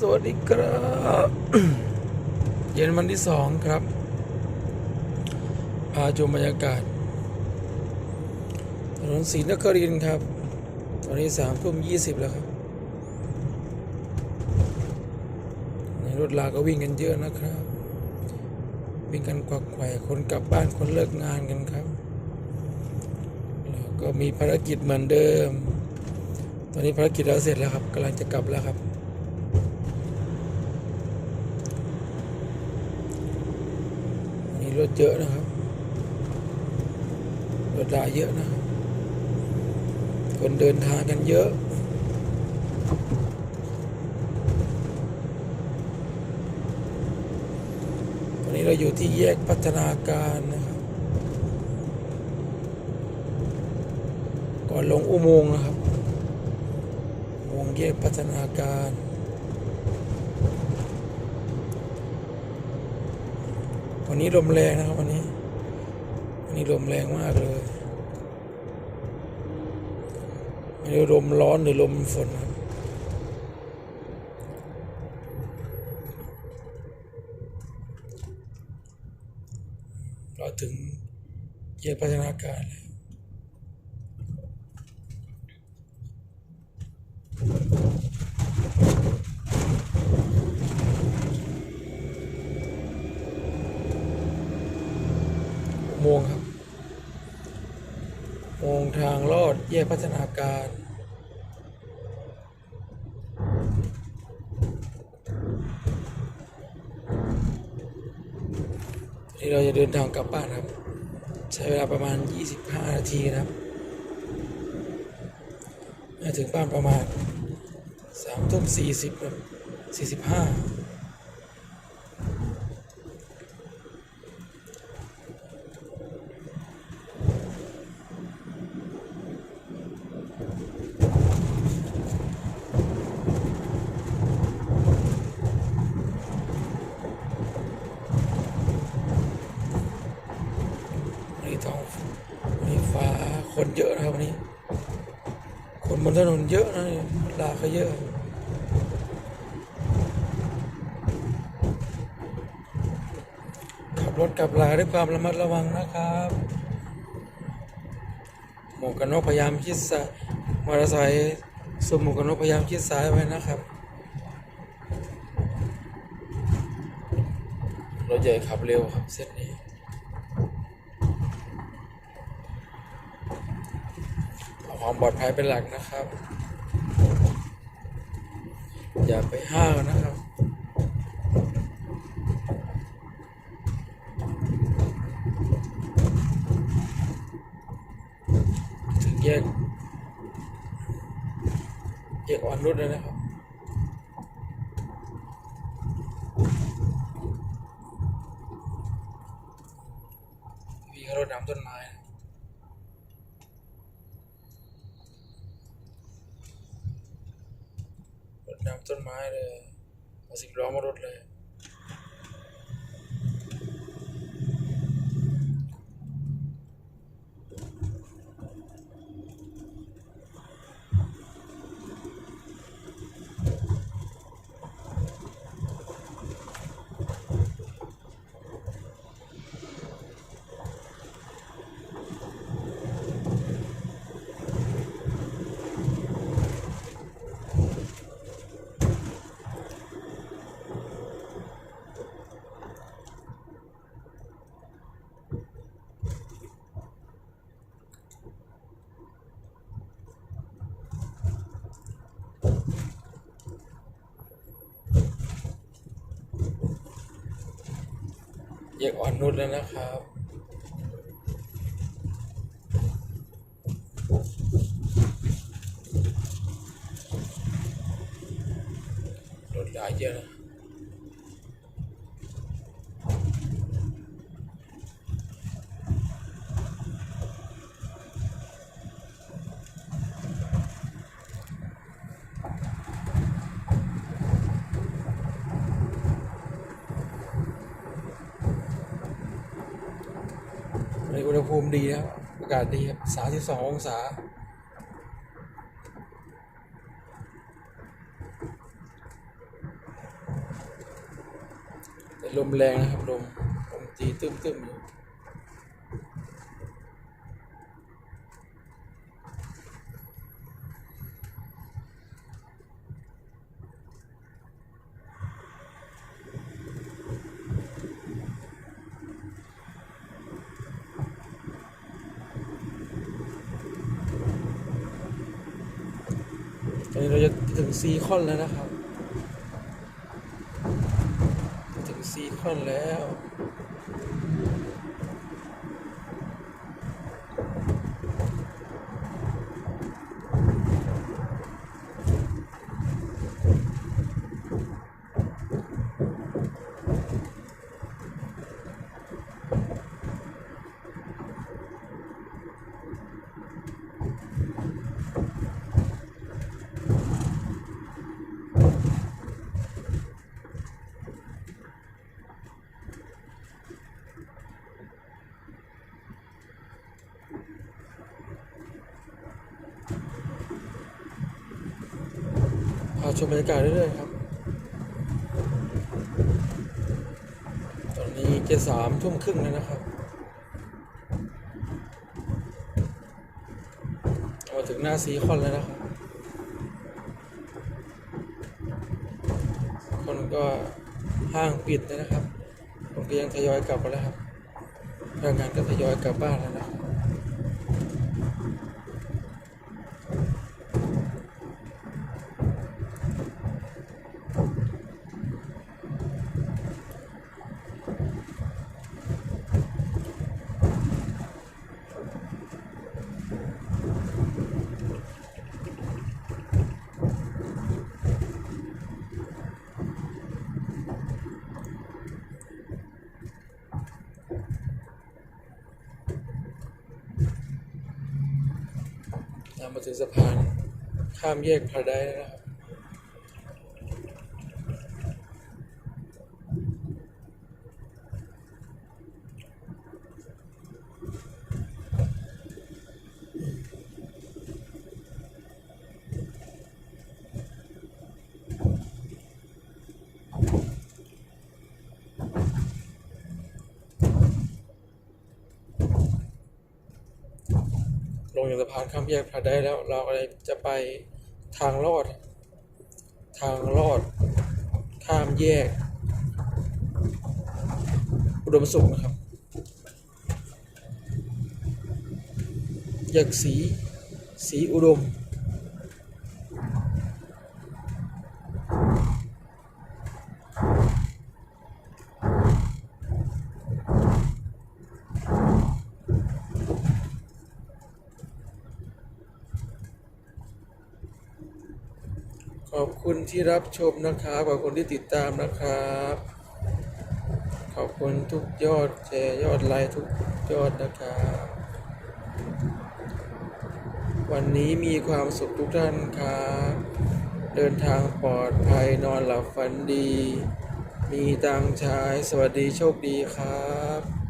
สวัสดีครับเย็นวันที่สองครับ พาชมบรรยากาศถนนศรีนครินครับ ตอนนี้สามทุ่มยี่สิบแล้วครับ ในรถลาก็วิ่งกันเยอะนะครับ วิ่งกันกวักไขว่คนกลับบ้านคนเลิกงานกันครับแล้วก็มีภารกิจเหมือนเดิม ตอนนี้ภารกิจเราเสร็จแล้วครับกำลังจะกลับแล้วครับ มีร ถเยอะนะครับรถลาเยอะนะครับ คนเดินทางกันเยอะตอนนี้เราอยู่ที่แยกพัฒนาการนะครับ ก่อนลงอุโมงค์นะครับอุโมงแยกพัฒนาการ วันนี้ลมแรงนะครับวันนี้ วันนี้ลมแรงมากเลยไม่รู้ลมร้อนหรือลมฝนครับเราถึงเยกพัฒนาการแล้ว อุโมงค์ครับ องทางลอดแยกพัฒนาการ นี่เราจะเดินทางกลับบ้านครับ ใช้เวลาประมาณ 25 นาทีนะครับมาถึงบ้านประมาณ3ทุ่ม40ครับ45 วันนี้ท้องวันนี้ฟ้าคนเยอะนะครับวันนี้ คนบนถนนเยอะนะลาก็เยอะขับรถกลับลาด้วยความระมัดระวังนะครับหมวกกันน็อกพยายามชิดซ้ายมอเตอร์ไซค์สวมหมวกกันน็อกพยายามชิดซ้ายไว้นะครับรถใหญ่ขับเร็วครับเส้นนี้ เอา ความปลอดภัยเป็นหลักนะครับ อย่าไปห้าวนะครับ ถึงแยกแยกอ่อนนุชแล้วนะครับ มีเขารดน้ำต้นไม้นะ รดน้ำ เยกอ่อนนุชแล้วนะครับ นอุณหภูมิดีนะครับอากาศดีครับสามสิบสององศาลมแรงนะครับลมลมตีตึ้มๆอยู่ ตอนนี้เราจะถึงซีคอนแล้วนะครับ ถึงซีคอนแล้วาชมบรรยากาศเรื่อยๆครับ ตอนนี้จะสามทุ่มครึ่งแล้วนะครับ มาถึงหน้าซีคอนแล้วนะครับ คนก็ห้างปิดแล้วนะครับคนก็ยังทยอยกลับมาแล้วครับพนักงานก็ทยอยกลับบ้านแล้วนะครับ ถึงสะพานข้ามแยกพาราได้นะครับ งจากสะพานข้ามแยกพาราได้แล้ว เราก็เลยจะไปทางลอด ทางลอด ข้ามแยก อุดมสุขนะครับ แยกสี สีอุดม ขอบคุณที่รับชมนะครับ ขอบคุณที่ติดตามนะครับ ขอบคุณทุกยอดแชร์ยอดไลค์ทุกยอดนะครับ วันนี้มีความสุขทุกท่านครับ เดินทางปลอดภัยนอนหลับฝันดี มีตังใช้สวัสดีโชคดีครับ